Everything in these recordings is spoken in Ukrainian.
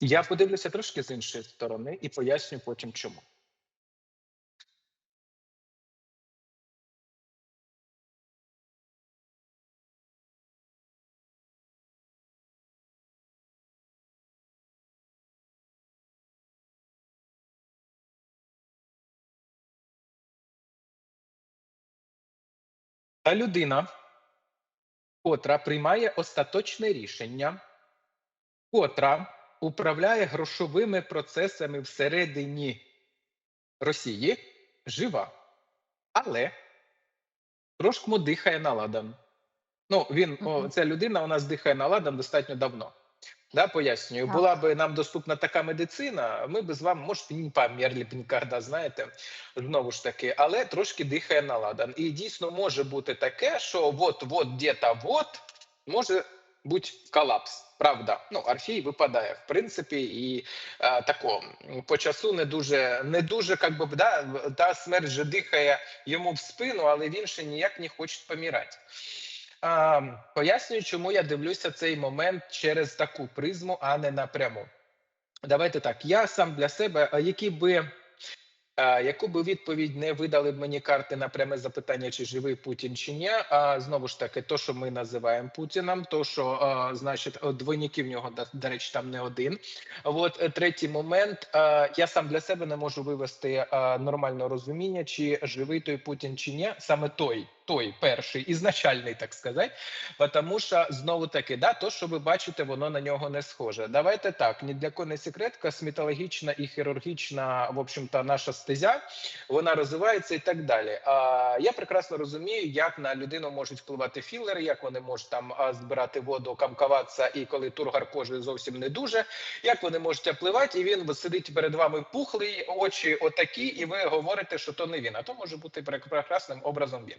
Я подивлюся трошки з іншої сторони і поясню потім чому. Та людина, котра приймає остаточне рішення, котра управляє грошовими процесами всередині Росії, жива, але трошки дихає на ладан. Ну, він, о, ця людина у нас дихає на ладан достатньо давно. Да, пояснюю, Так. була би нам доступна така медицина, ми б з вами, може, б не померли б ніколи, знаєте, знову ж таки, але трошки дихає на ладан. І дійсно може бути таке, що от-от, где-то вот може бути колапс. Правда, ну Орфій випадає в принципі, і е, тако по часу не дуже, не дуже, как би да, та смерть же дихає йому в спину, але він ще ніяк не хоче помирати. А, пояснюю, чому я дивлюся цей момент через таку призму, а не напряму. Давайте так. Я сам для себе, які би. Яку би відповідь не видали б мені карти на пряме запитання, чи живий Путін чи ні, а знову ж таки, то, що ми називаємо Путіном, то що а, значить двойників в нього до, до речі, там не один. От е, третій момент. а, Я сам для себе не можу вивести а, нормального розуміння, чи живий той Путін чи ні, саме той, той перший, ізначальний, так сказати. Тому що знову таки, да, то, що ви бачите, воно на нього не схоже. Давайте так, ні для кого не секрет, косметологічна і хірургічна, в общем-то, наша стезя, вона розвивається і так далі. А я прекрасно розумію, як на людину можуть впливати філери, як вони можуть там збирати воду, камкуватися, і коли тургар кожи зовсім не дуже, як вони можуть впливати, і він сидить перед вами пухлий, очі отакі, і ви говорите, що то не він, а то може бути прекрасним образом він.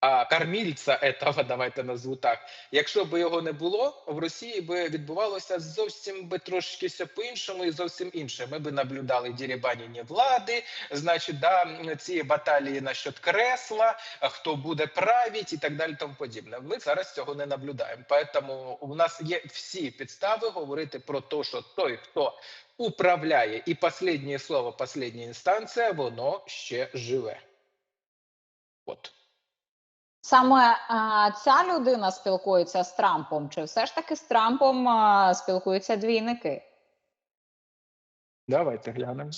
а, кормільця этого, давайте назву так. Якщо б його не було, в Росії би відбувалося зовсім би трошки все по-іншому і зовсім інше. Ми би наблюдали дірібаніння влади, значить, да, ці баталії насчет кресла, хто буде править і так далі, тому подібне. Ми зараз цього не наблюдаємо. Поэтому у нас є всі підстави говорити про те, що той, хто управляє, і останнє слово, остання інстанція, воно ще живе. От. Саме ця людина спілкується з Трампом, чи все ж таки з Трампом спілкуються двійники? Давайте глянемо.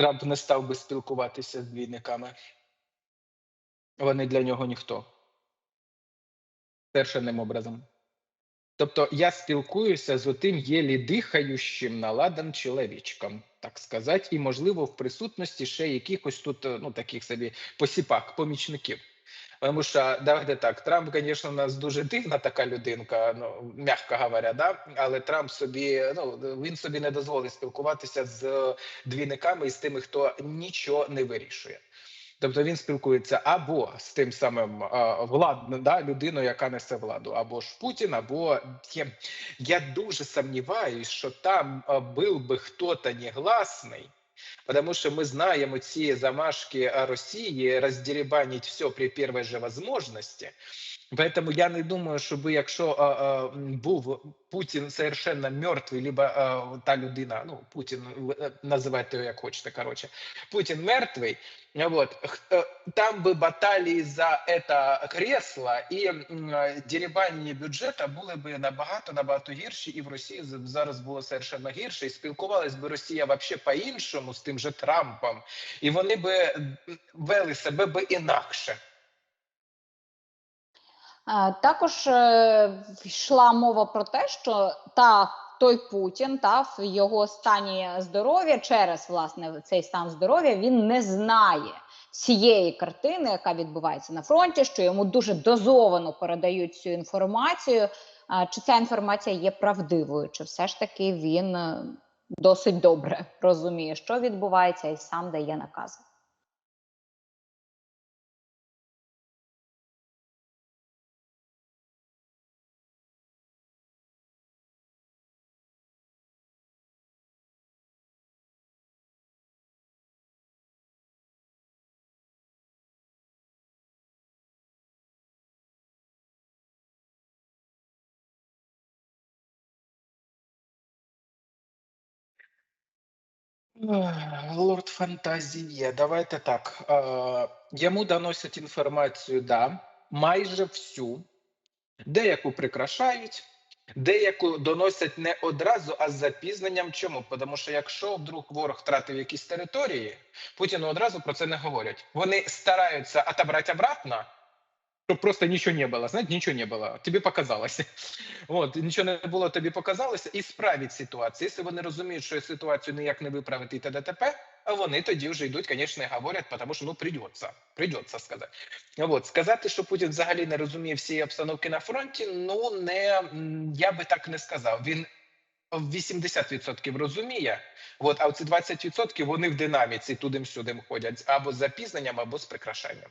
Трамп не став би спілкуватися з двійниками. Вони для нього ніхто. Першим образом. Тобто я спілкуюся з отим єлі дихаючим наладан чоловічком, так сказати, і, можливо, в присутності ще якихось тут е, ну, таких собі посіпак, помічників. Тому що давайте так, Трамп, звісно, у нас дуже дивна така людинка, ну м'яко говоря, да? але Трамп собі ну він собі не дозволить спілкуватися з двійниками і з тими, хто нічого не вирішує. Тобто він спілкується або з тим самим а, влад, да, людиною, яка несе владу, або ж Путін, або я, я дуже сумніваюсь, що там був би хто-то негласний, Потому что мы знаем ці замашки Росії роздеребанить все при первой же возможности. Поэтому я не думаю, щоб якщо а, а, був Путін совершенно мертвий, либо та людина, ну Путін е, називайте його як хочете, короче, Путін мертвий, вот, е, там би баталії за это кресло і м, дерибанні бюджету були б набагато набагато гірші, і в Росії зараз було совершенно гірше, і спілкувалась би Росія вообще по-іншому з тим же Трампом, і вони би вели себе би інакше. Також е, йшла мова про те, що та той Путін та в його стані здоров'я через власне цей стан здоров'я він не знає всієї картини, яка відбувається на фронті, що йому дуже дозовано передають цю інформацію. А Чи ця інформація є правдивою, чи все ж таки він е, досить добре розуміє, що відбувається, і сам дає накази? Лорд Фантазія, давайте так. Е, йому доносять інформацію, да, майже всю, деяку прикрашають, деяку доносять не одразу, а з запізненням. Чому? Тому що якщо вдруг ворог втратив якісь території, Путіну одразу про це не говорять. Вони стараються отобрати обратно, щоб просто нічого не було. Знаєте, нічого не було. Тобі показалося. От, нічого не було, тобі показалося, і справить ситуацію. Якщо вони розуміють, що ситуацію ніяк не виправити і т.д. а вони тоді вже йдуть, звісно, і говорять, тому що ну придеться, придеться сказати. От, сказати, що Путін взагалі не розуміє всієї обстановки на фронті, ну не я би так не сказав. Він в 80% розуміє, от, а оці 20% вони в динаміці тудим-сюдим ходять або з запізненням, або з прикрашанням.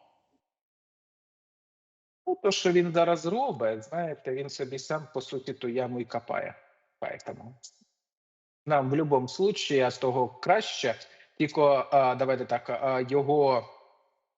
Ну, то, що він зараз робить, знаєте, він собі сам по суті ту яму і копає. Поэтому нам в будь-якому випадку, а з того краще, тільки давайте так, його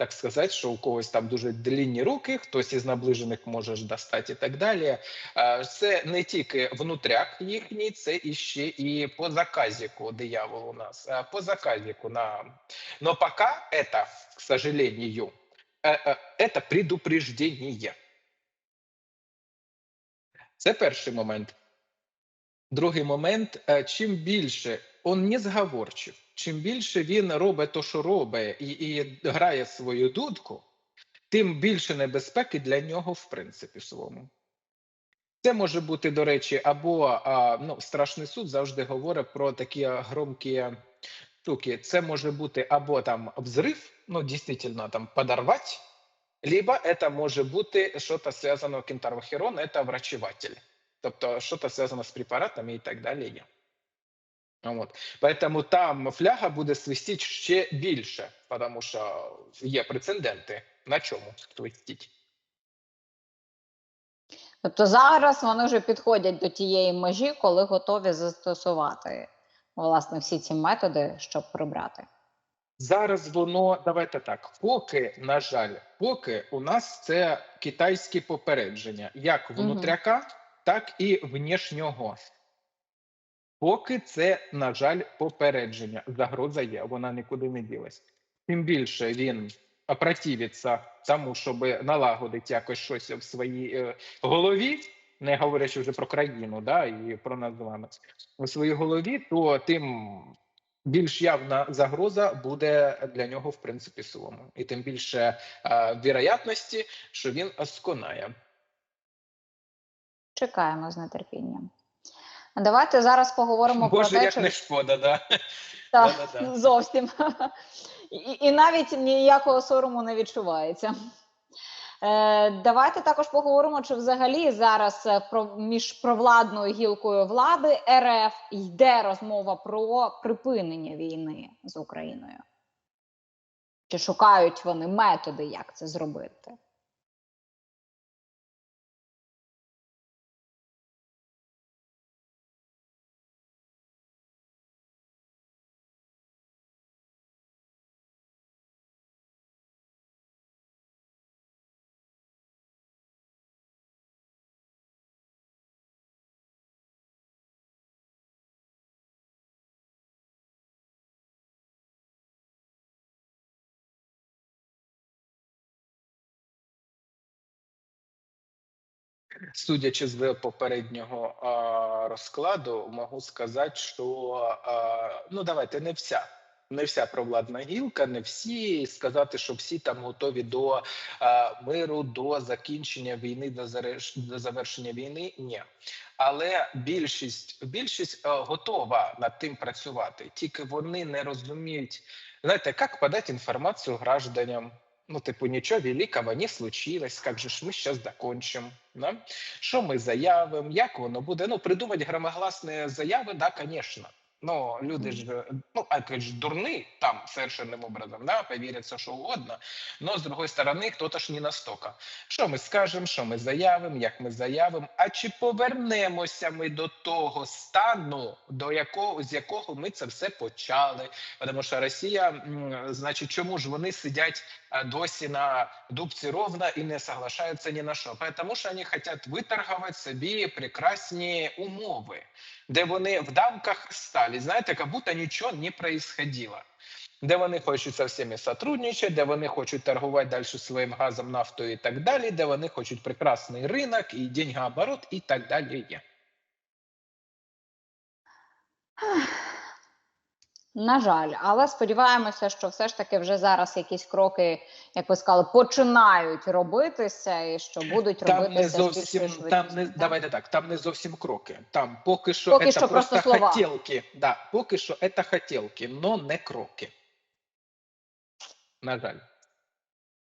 Так сказати, що у когось там дуже длінні руки, хтось із наближених може ж достати і так далі. Е, Це не тільки внутряк їхній, це іще і по заказіку диявол у нас. Е, По заказіку на... Но пока это, к сожалению, э, э, это предупреждение. Це перший момент. Другий момент: е, чим більше он не зговорчив, чим більше він робить то, що робить, і, і грає свою дудку, тим більше небезпеки для нього в принципі своєму. Це може бути, до речі, або а, ну, страшний суд завжди говорить про такі громкі штуки. Це може бути або там взрив, ну дійсно там подорвати, либо це може бути щось зв'язано кентарвохерон, це врачеватель. Тобто, щось зв'язано з препаратами і так далі. Є. От. Поэтому там фляга буде свистіти ще більше, тому що є прецеденти, на чому свистіть. Тобто зараз вони вже підходять до тієї межі, коли готові застосувати власне всі ці методи, щоб прибрати. Зараз воно давайте так. Поки, на жаль, поки у нас це китайські попередження, як внутряка, так і внішнього. Поки це, на жаль, попередження. Загроза є, вона нікуди не ділась. Тим більше він опротивиться тому, щоб налагодити якось щось в своїй е, голові, не говорячи вже про країну, да, і про нас з вами у своїй голові, то тим більш явна загроза буде для нього в принципі силому, і тим більше е, вірогятності, що він сконає. Чекаємо з нетерпінням. Давайте зараз поговоримо Боже, про те, як чи не шкода, да. Так, зовсім. І, і навіть ніякого сорому не відчувається. Е, давайте також поговоримо, чи взагалі зараз е, про, між провладною гілкою влади РФ йде розмова про припинення війни з Україною. Чи шукають вони методи, як це зробити? Судячи з попереднього а, розкладу, можу сказати, що а, ну давайте не вся. Не вся провладна гілка, не всі сказати, що всі там готові до а, миру, до закінчення війни, до, зареш... до завершення війни. Ні, але більшість більшість а, готова над тим працювати. Тільки вони не розуміють, знаєте, як подати інформацію гражданам. Ну, типу, нічого великого не случилось, як же ж ми зараз закончимо, да? що ми заявимо, як воно буде. Ну, придумати громогласні заяви, да, звісно. Ну, люди ж, ну, опять же, дурны там совершенным образом, да, поверят все, что угодно, но, с другой стороны, кто-то ж не настолько. Що ми скажемо, що ми заявимо, як ми заявимо, а чи повернемося ми до того стану, до якого, з якого ми це все почали? Тому що Росія, м, значить, чому ж вони сидять а, досі на дубці ровно і не соглашаються ні на що? Тому що вони хочуть виторгувати собі прекрасні умови, де вони в дамках стали, знаєте, як будто нічого не происходило. Де вони хочуть со всіми сотрудничати, де вони хочуть торгувати далі своїм газом, нафтою і так далі, де вони хочуть прекрасний ринок і деньгооборот і так далі. На жаль, але сподіваємося, що все ж таки вже зараз якісь кроки, як ви сказали, починають робитися, і що будуть Там робитися не зовсім там не так? давайте так. Там не зовсім кроки. Там поки що Поки це що просто, просто слова. хотілки. Да, поки що це хотілки, но не кроки. На жаль.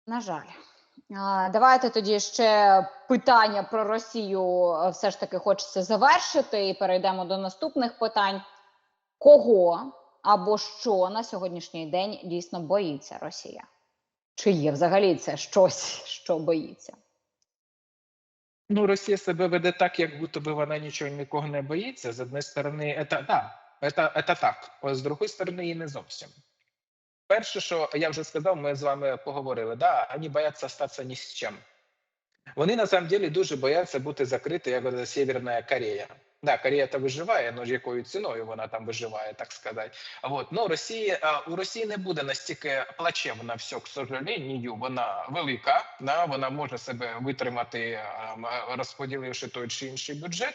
На жаль. Давайте тоді ще питання про Росію е, все ж таки хочеться завершити і перейдемо до наступних питань. Кого або що на сьогоднішній день дійсно боїться Росія? Чи є взагалі це щось, що боїться? Ну, Росія себе веде так, як будто би вона нічого нікого не боїться. З однієї сторони, це, да, це, це так. А з другої сторони, і не зовсім. Перше, що я вже сказав, ми з вами поговорили, да, вони бояться статися ні з чим. Вони на дуже бояться бути закриті, як Северна Корея. Да, Корея то виживає, але якою ціною вона там виживає, так сказати. От ну Росії у Росії не буде настільки плачевно все, к сожалению, вона велика, да, вона може себе витримати, розподіливши той чи інший бюджет.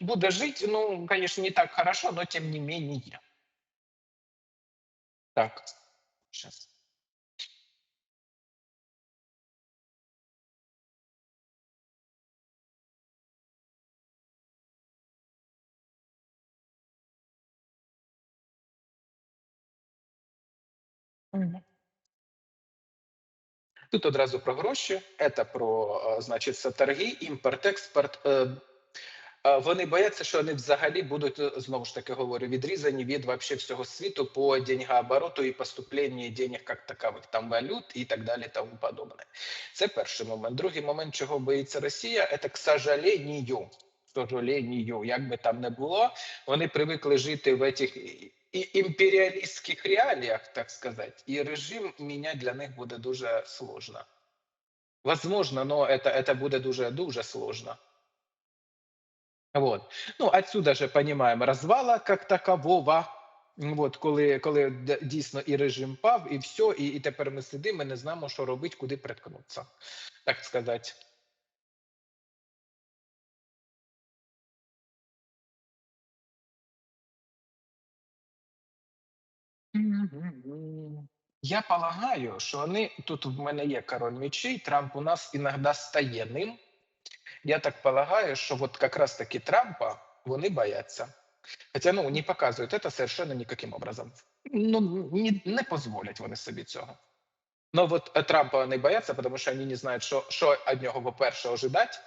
Буде жити, ну, звісно, не так хорошо, але тим не менее. Так, Тут одразу про гроші, це про, е, значить, це торги, імпорт, експорт. Е, е, Вони бояться, що вони взагалі будуть знову ж таки говорю, відрізані від вообще всього світу по деньгообороту і поступленню денег як такових, там валют і так далі, тому подобне. Це перший момент. Другий момент, чого боїться Росія, це, к сожалению, к сожалению, як би там не було, вони привикли жити в этих і- імперіалістських реаліях, так сказати, і режим міняти для них буде дуже сложно. Возможно, но это, это буде дуже, дуже сложно. Вот. Ну, отсюда же понимаем развала как такового. Вот, коли, коли дійсно і режим пав, і все, і, і тепер ми сидимо, ми не знаємо, що робити, куди приткнутися, так сказати. Я полагаю, що вони тут в мене є король мечей, Трамп у нас іноді стає ним. Я так полагаю, що от якраз таки Трампа вони бояться. Хоча ну не показують це совершенно ніяким образом. Ну не, не дозволять вони собі цього. Ну от е, Трампа вони бояться, тому що вони не знають, що, що від нього, по-перше, ожидати.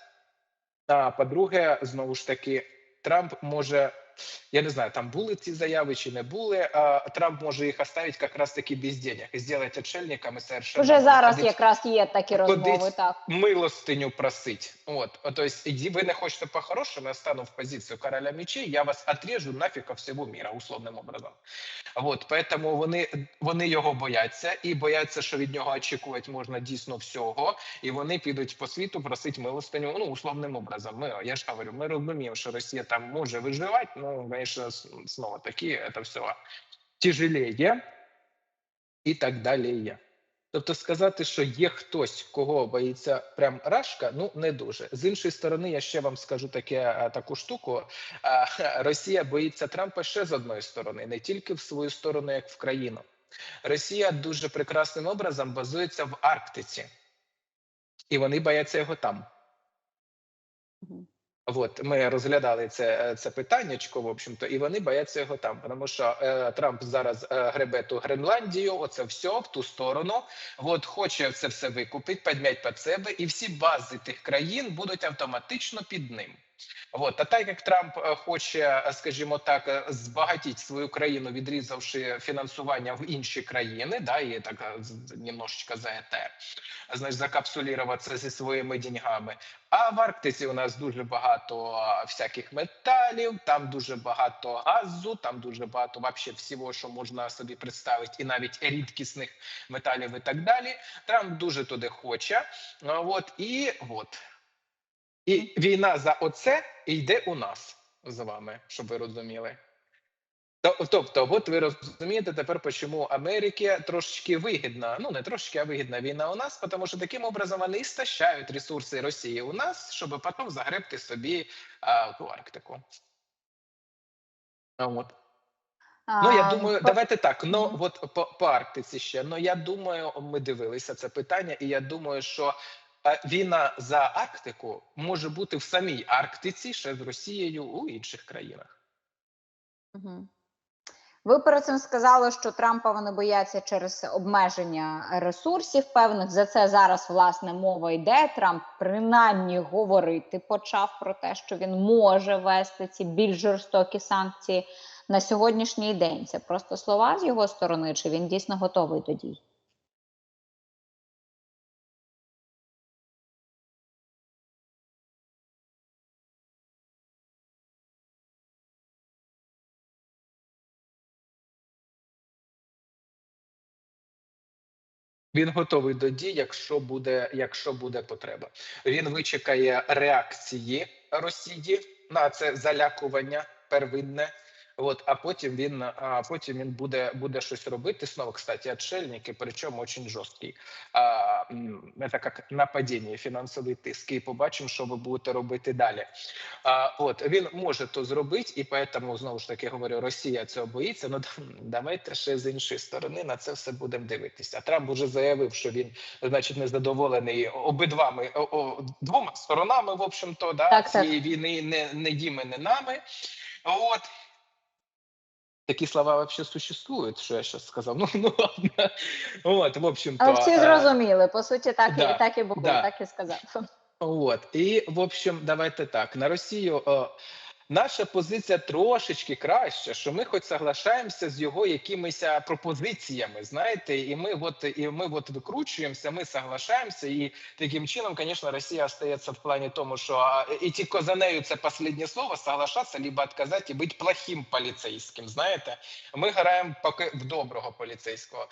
А по-друге, знову ж таки, Трамп може, я не знаю, там були ці заяви чи не були. А Трамп може їх оставити якраз таки без денег і зробити отшельниками совершенно. Вже зараз ходить- якраз є такі розмови, так. милостиню просить. Вот. А, То есть, иди, вы не хочете по-хорошему, я стану в позицию короля мечей, я вас отрежу нафіг ко всього мира, условним образом. Вот. Поэтому вони, вони його бояться і бояться, що від нього очікувати можна дійсно всього, і вони підуть по світу просити милостиню, ну, условним образом. Ми, я ж говорю, ми розуміємо, що Росія там може виживати, ну, звісно, знову таки, це все тяжелее і так далі. Тобто сказати, що є хтось, кого боїться прям рашка, ну не дуже. З іншої сторони, я ще вам скажу таке е, таку штуку. Е, Росія боїться Трампа ще з одної сторони, не тільки в свою сторону, як в країну. Росія дуже прекрасним образом базується в Арктиці, і вони бояться його там. От ми розглядали це, це питаннячко, в общем-то, і вони бояться його там, тому що е, Трамп зараз е, гребе ту Гренландію, оце все в ту сторону. От хоче це все викупити, підмять під себе, і всі бази тих країн будуть автоматично під ним. От, а так як Трамп е, хоче, е, скажімо так, е, збагатіть свою країну, відрізавши фінансування в інші країни, да, і так немножечко за ЕТ, значить, закапсулюватися зі своїми деньгами. А в Арктиці у нас дуже багато всяких металів, там дуже багато газу, там дуже багато вообще всього, що можна собі представити, і навіть рідкісних металів і так далі. Трамп дуже туди хоче. От і от. І війна за оце йде у нас з вами, щоб ви розуміли. Тобто, от ви розумієте тепер, чому Америці трошечки вигідна, ну не трошечки, а вигідна війна у нас, тому що таким образом вони істощають ресурси Росії у нас, щоб потім загребти собі а, ту Арктику. А, От. Ну, я думаю, по- давайте так. Ну, от по, по Арктиці ще. Ну, я думаю, ми дивилися це питання, і я думаю, що війна за Арктику може бути в самій Арктиці ще з Росією у інших країнах. Мгм. Ви перед цим сказали, що Трампа вони бояться через обмеження ресурсів певних. За це зараз власне мова йде. Трамп принаймні говорити почав про те, що він може вести ці більш жорстокі санкції на сьогоднішній день. Це просто слова з його сторони, чи він дійсно готовий до дій? Він готовий до дій, якщо буде, якщо буде потреба. Він вичекає реакції Росії на це залякування первинне. От, а потім він, а потім він буде, буде щось робити. Снова, кстати, отшельники, причому очень жорсткий. А, це як нападіння, фінансовий тиск. І побачимо, що ви будете робити далі. А, от він може то зробити, і поэтому, знову ж таки говорю, Росія цього боїться. Ну давайте ще з іншої сторони на це все будемо дивитися. Трамп уже заявив, що він, значить, не задоволений обидвами о, о, двома сторонами, в общем-то, да, Так, так. цієї війни не, не їми, не нами. От. Такі слова вообще существують, що я зараз сказав. Ну, ну ладно. От, в общем-то. Але всі е, зрозуміли. По суті, так да, і так і було, да. так і сказав. От і в общем, давайте так на Росію. Наша позиція трошечки краща, що ми хоч соглашаємося з його якимись пропозиціями, знаєте, і ми от і ми от викручуємося, ми соглашаємося, і таким чином, звісно, Росія остається в плані тому, що і тільки за нею це останнє слово соглашатися, либо відказати і бути плохим поліцейським. Знаєте, ми граємо поки в доброго поліцейського.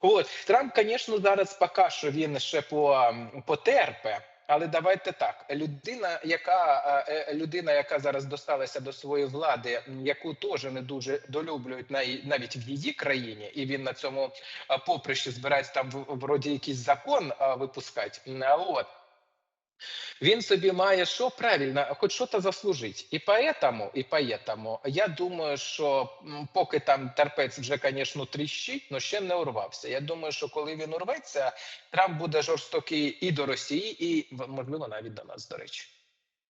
От Трамп, звісно, зараз поки що він ще по, потерпе. Але давайте так: людина, яка е, е, людина, яка зараз досталася до своєї влади, яку теж не дуже долюблюють навіть в її країні, і він на цьому е, поприщі збирається там вроді якийсь закон випускати. От він собі має що правильно, хоч що то заслужить. І поэтому, і поэтому, я думаю, що поки там терпець вже, звісно, тріщить, але ще не урвався. Я думаю, що коли він урветься, Трамп буде жорстокий і до Росії, і можливо навіть до нас, до речі.